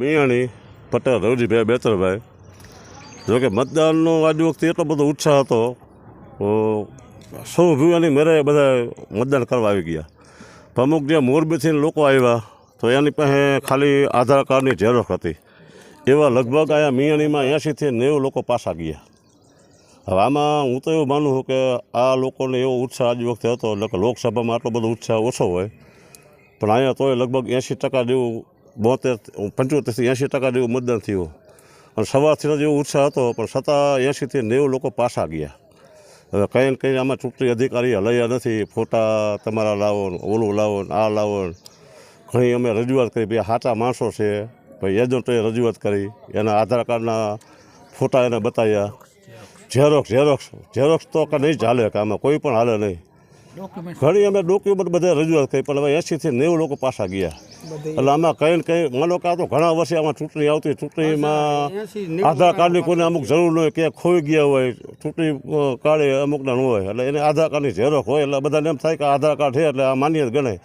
મિયાણી, પટેલ, રવજીભાઈ બેતરભાઈ જોકે મતદાનનો આજ વખતે એટલો બધો ઉત્સાહ હતો સૌ ભૂયાની મેરે બધા મતદાન કરવા આવી ગયા. અમુક જે મોરબીથી લોકો આવ્યા, તો એની પાસે ખાલી આધાર કાર્ડની ઝેરોખ હતી. એવા લગભગ અહીંયા મિયાણીમાં એંશીથી નેવું લોકો પાછા ગયા. હવે આમાં હું તો એવું માનું છું કે આ લોકોને એવો ઉત્સાહ આજ વખતે હતો, એટલે કે લોકસભામાં આટલો બધો ઉત્સાહ ઓછો હોય. પણ અહીંયા તોય લગભગ એંશી ટકા જેવું, બોતેર પંચોતેરથી એંશી ટકા જેવું મતદાન થયું. અને સવારથી જેવો ઉત્સાહ હતો, પણ છતાં એંશીથી નેવું લોકો પાછા ગયા. હવે કંઈ ને કંઈ આમાં ચૂંટણી અધિકારી હલાયા નથી, ફોટા તમારા લાવો, ઓલું લાવો, આ લાવો. ઘણી અમે રજૂઆત કરી, ભાઈ સાચા માણસો છે. ભાઈ, એજન્ટોએ રજૂઆત કરી, એના આધાર કાર્ડના ફોટા એને બતાવ્યા. ઝેરોક્ષ ઝેરોક્ષ ઝેરોક્ષ તો કે નહીં ચાલે કે આમાં કોઈ પણ હાલે નહીં. ઘણી અમે ડોક્યુમેન્ટ બધા રજૂઆત કરી પણ હવે એંસીથી નેવું લોકો પાછા ગયા. એટલે આમાં કંઈ ને કંઈ માનો કે આ તો ઘણા વર્ષે આમાં ચૂંટણી આવતી ચૂંટણીમાં આધાર કાર્ડની કોઈને અમુક જરૂર ન હોય ક્યાંક ખોઈ ગયા હોય ચૂંટણી કાર્ડે અમુકના ન હોય એટલે એને આધાર કાર્ડની ઝેરોક્ષ હોય એટલે બધાને એમ થાય કે આધાર કાર્ડ છે એટલે આ માન્ય જ ગણાય.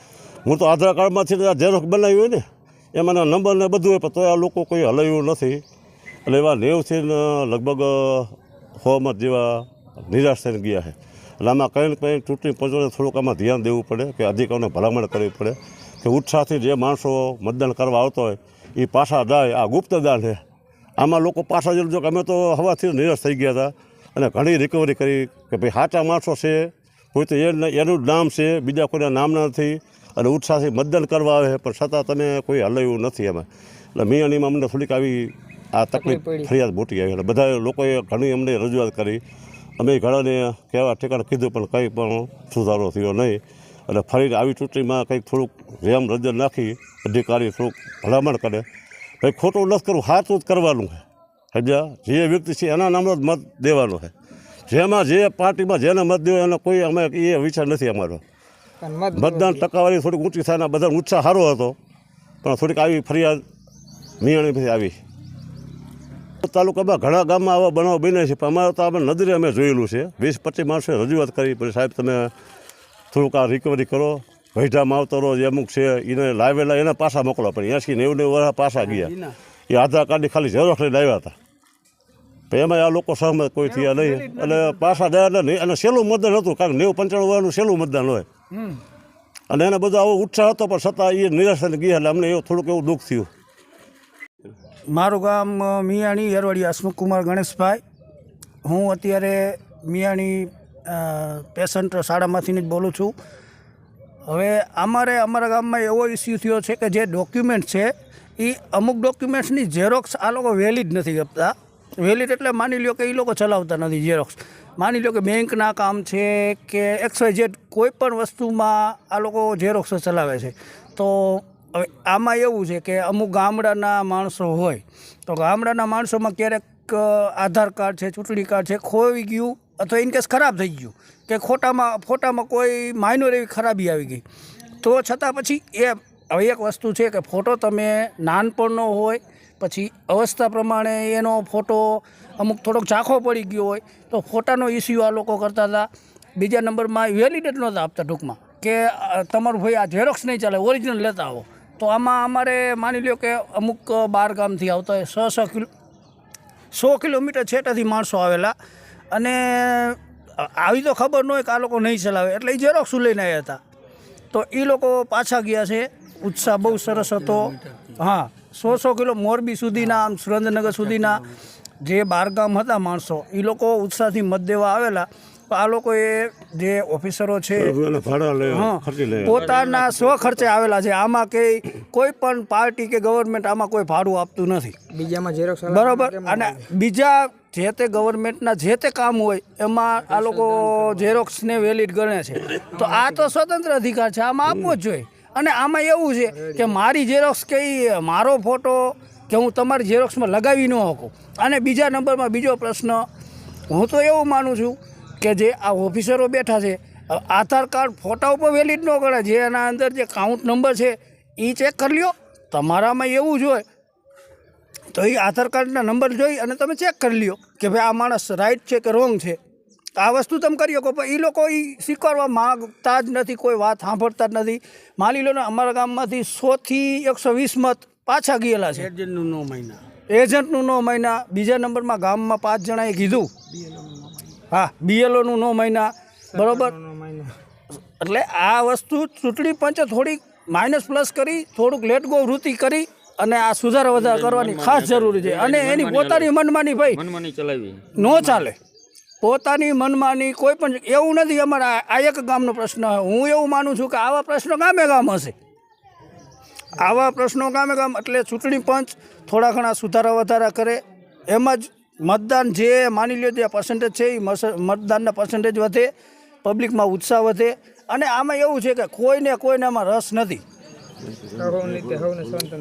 હું તો આધાર કાર્ડમાંથી આ ઝેરોક્ષ બનાવી હોય ને એમાં નંબર ને બધું હોય પણ તોય આ લોકો કોઈ હલાવ્યું નથી. એટલે એવા નેવથી લગભગ સો જેવા નિરાશ થઈને ગયા છે. એટલે આમાં કંઈ ને કંઈ ચૂંટણી પંચોને થોડુંક આમાં ધ્યાન દેવું પડે કે અધિકારીઓને ભલામણ કરવી પડે કે ઉત્સાહથી જે માણસો મતદાન કરવા આવતો હોય એ પાછા જાય. આ ગુપ્તદાન છે. આમાં લોકો પાછા જઈને જો કે અમે તો હવાથી નિરાશ થઈ ગયા હતા અને ઘણી રિકવરી કરી કે ભાઈ સાચા માણસો છે, કોઈ તો એનું જ નામ છે, બીજા કોઈના નામના નથી અને ઉત્સાહથી મતદાન કરવા આવે પણ છતાં તમે કોઈ હલાવ્યું નથી એમાં. એટલે મિયાણીમાં અમને થોડીક આવી આ તકલીફ ફરિયાદ મોટી આવી એટલે બધા લોકોએ ઘણી અમને રજૂઆત કરી. અમે ઘણાને કહેવા ઠેકાણે કીધું પણ કંઈ પણ સુધારો થયો નહીં. એટલે ફરીને આવી ચૂંટણીમાં કંઈક થોડુંક રેમ રજર નાખી અધિકારી થોડુંક ભલામણ કરે. ભાઈ ખોટું નથી કરવું હાથું જ કરવાનું છે. સમજ્યા? જે વ્યક્તિ છે એના નામનો જ મત દેવાનો છે. જેમાં જે પાર્ટીમાં જેને મત દેવો એનો કોઈ અમે એ વિચાર નથી અમારો. મતદાન ટકાવારી થોડીક ઊંચી થાય બધા ઉત્સાહ સારો હતો. પણ થોડીક આવી ફરિયાદ મિયાણી પછી આવી. તાલુકામાં ઘણા ગામમાં આવા બનાવ બને છે પણ અમારે તો આપણે નજરે અમે જોયેલું છે. વીસ પચીસ માણસોએ રજૂઆત કરી પછી સાહેબ તમે થોડુંક આ રિકવરી કરો. વૈઢા માવતરો જે અમુક છે એને લાવેલા એને પાછા મોકલવા પડે. એંસી નેવું નેવું વર્ષ પાછા ગયા. એ આધાર કાર્ડની ખાલી ઝેરોક્ષ લઈને આવ્યા હતા. પણ એમાં આ લોકો સહમત કોઈ થયા નહીં. એટલે પાછા ગયા નહીં. અને સહેલું મતદાન હતું કારણ કે નેવું પંચાણું વર્ષનું સહેલું મતદાન હોય. અને એને બધો આવો ઉત્સાહ હતો પણ છતાં એ નિરાશ ગયા એટલે અમને એવું થોડુંક એવું દુઃખ થયું. મારું ગામ મિયાણી યરવાડી હસમુખ કુમાર ગણેશભાઈ. હું અત્યારે મિયાણી પેશન્ટ શાળામાંથીને જ બોલું છું. હવે અમારે અમારા ગામમાં એવો ઇસ્યુ થયો છે કે જે ડોક્યુમેન્ટ છે એ અમુક ડોક્યુમેન્ટ્સની ઝેરોક્સ આ લોકો વેલિડ નથી આપતા વેલિડ એટલે માની લો કે એ લોકો ચલાવતા નથી ઝેરોક્સ માની લ્યો કે બેંકના કામ છે કે એક્સ વાય ઝેડ કોઈ પણ વસ્તુમાં આ લોકો ઝેરોક્સ ચલાવે છે. તો હવે આમાં એવું છે કે અમુક ગામડાના માણસો હોય, તો ગામડાના માણસોમાં ક્યારેક આધાર કાર્ડ છે, ચૂંટણી કાર્ડ છે, ખોવાઈ ગયું અથવા ઇનકેસ ખરાબ થઈ ગયું, કે ખોટામાં ફોટામાં કોઈ માઇનોર એવી ખરાબી આવી ગઈ. તો છતાં પછી એ હવે એક વસ્તુ છે કે ફોટો તમે નાનપણનો હોય, પછી અવસ્થા પ્રમાણે એનો ફોટો અમુક થોડોક ઝાંખો પડી ગયો હોય, તો ફોટાનો ઇસ્યુ આ લોકો કરતા હતા. બીજા નંબરમાં વેલિડેટ નહોતા આપતા ટૂંકમાં, કે તમારું ભાઈ આ ઝેરોક્સ નહીં ચાલે, ઓરિજિનલ લેતા આવો. તો આમાં અમારે માની લ્યો કે અમુક બાર ગામથી આવતા હોય, સો સો કિલો, સો કિલોમીટર છેટાથી માણસો આવેલા. અને આવી તો ખબર ન હોય કે આ લોકો નહીં ચલાવે, એટલે એ ઝેરોક્સ લઈને આવ્યા હતા. તો એ લોકો પાછા ગયા છે. ઉત્સાહ બહુ સરસ હતો. હા, સો સો કિલો મોરબી સુધીના, આમ સુરેન્દ્રનગર સુધીના જે બારગામ હતા માણસો એ લોકો ઉત્સાહથી મત દેવા આવેલા. તો આ લોકોએ જે ઓફિસરો છે એને ભાડા લે હા ખર્ચી લે. પોતાના સ્વ ખર્ચે આવેલા છે. આમાં કે કોઈ પણ પાર્ટી કે ગવર્મેન્ટ આમાં કોઈ ભાડું આપતું નથી. બીજામાં ઝેરોક્ષ બરોબર? અને બીજા જે તે ગવર્મેન્ટના જે તે કામ હોય એમાં આ લોકો ઝેરોક્સને વેલિડ ગણે છે. તો આ તો સ્વતંત્ર અધિકાર છે. આમાં આપવો જ જોઈએ. અને આમાં એવું છે કે મારી ઝેરોક્સ કે મારો ફોટો કે હું તમારી ઝેરોક્સમાં લગાવી ન શકું. અને બીજા નંબરમાં બીજો પ્રશ્ન હું તો એવું માનું છું કે જે આ ઓફિસરો બેઠા છે આધાર કાર્ડ ફોટા ઉપર વેલિડ ન ગણે જે એના અંદર જે કાઉન્ટ નંબર છે એ ચેક કરી લ્યો. તમારામાં એવું જ હોય તો એ આધાર કાર્ડના નંબર જોઈ અને તમે ચેક કરી લ્યો કે ભાઈ આ માણસ રાઈટ છે કે રોંગ છે. આ વસ્તુ તમે કરી શકો પણ એ લોકો એ સ્વીકારવા માગતા જ નથી કોઈ વાત સાંભળતા જ નથી. માની લો ને અમારા ગામમાંથી સોથી એકસો વીસ મત પાછા ગયેલા છે. એજન્ટનું નવ મહિના એજન્ટનું નો મહિના બીજા નંબરમાં ગામમાં પાંચ જણાએ કીધું. હા બીએલઓનું નો મહિના. બરાબર? એટલે આ વસ્તુ ચૂંટણી પંચે થોડીક માઇનસ પ્લસ કરી થોડુંક લેટ ગો વૃત્તિ કરી અને આ સુધારા વધારા કરવાની ખાસ જરૂરી છે. અને એની પોતાની મનમાની ભાઈ મનમાની ચલાવી. નો ચાલે. પોતાની મનમાની કોઈ પણ એવું નથી અમારા આ એક ગામનો પ્રશ્ન હું એવું માનું છું કે આવા પ્રશ્નો ગામે ગામ હશે. આવા પ્રશ્નો ગામે ગામ એટલે ચૂંટણી પંચ થોડા ઘણા સુધારા વધારા કરે. એમ જ મતદાન જે માની લ્યો જે પર્સન્ટેજ છે એ મતદાનના પર્સન્ટેજ વધે પબ્લિકમાં ઉત્સાહ વધે અને આમાં એવું છે કે કોઈને કોઈને આમાં રસ નથી.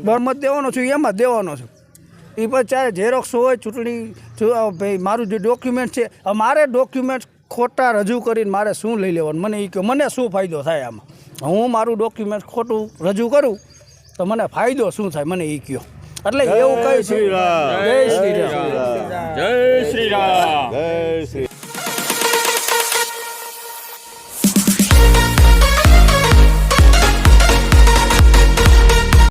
બહુમત દેવાનો છું એમાં દેવાનો છું. એ પછી ચાહે ઝેરોક્સ હોય ચૂંટણી ભાઈ મારું જે ડોક્યુમેન્ટ છે મારે ડોક્યુમેન્ટ ખોટા રજૂ કરીને મારે શું લઈ લેવાનું? મને એ કહો મને શું ફાયદો થાય આમાં? હું મારું ડોક્યુમેન્ટ ખોટું રજૂ કરું તો મને ફાયદો શું થાય? મને એ કહો. એટલે એવું કઈ શ્રી રામ. જય શ્રી રામ. જય શ્રી રામ. જય શ્રી